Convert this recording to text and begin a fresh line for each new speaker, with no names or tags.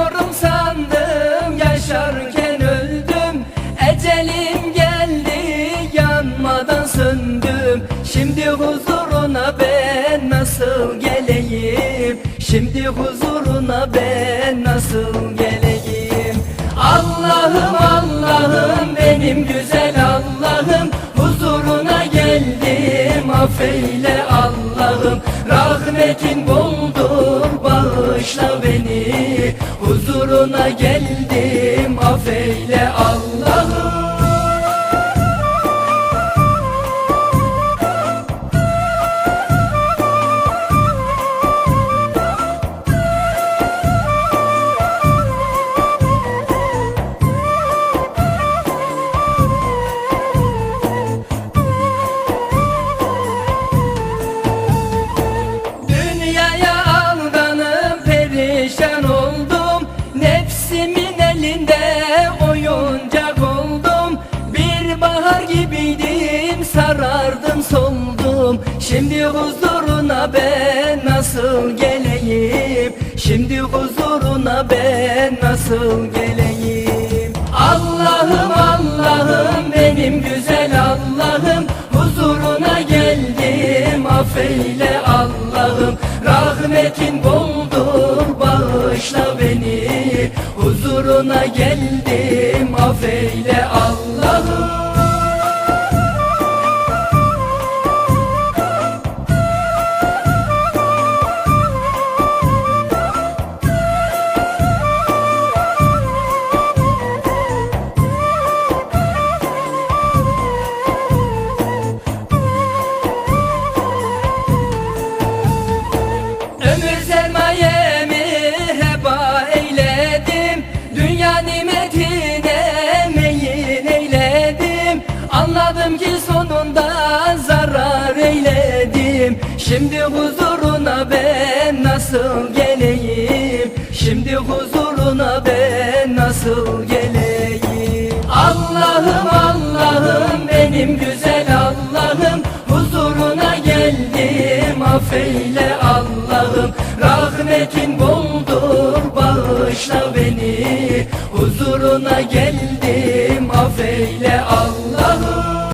Yaşıyorum sandım yaşarken öldüm. Ecelim geldi yanmadan söndüm. Şimdi huzuruna ben nasıl geleyim? Şimdi huzuruna ben nasıl geleyim? Allah'ım Allah'ım benim güzel Allah'ım affeyle Allah'ım Rahmetin boldur. Bağışla beni Huzuruna geldim. Affeyle Allah'ım soldum Şimdi huzuruna ben nasıl geleyim? Şimdi huzuruna ben nasıl geleyim? Allah'ım Allah'ım benim güzel Allah'ım. Huzuruna geldim affeyle Allah'ım. Rahmetin boldur bağışla beni. Huzuruna geldim affeyle Allah'ım Şimdi huzuruna ben nasıl geleyim? Şimdi huzuruna ben nasıl geleyim? Allah'ım Allah'ım benim güzel Allah'ım Huzuruna geldim. Affeyle Allah'ım Rahmetin boldur bağışla beni. Huzuruna geldim affeyle Allah'ım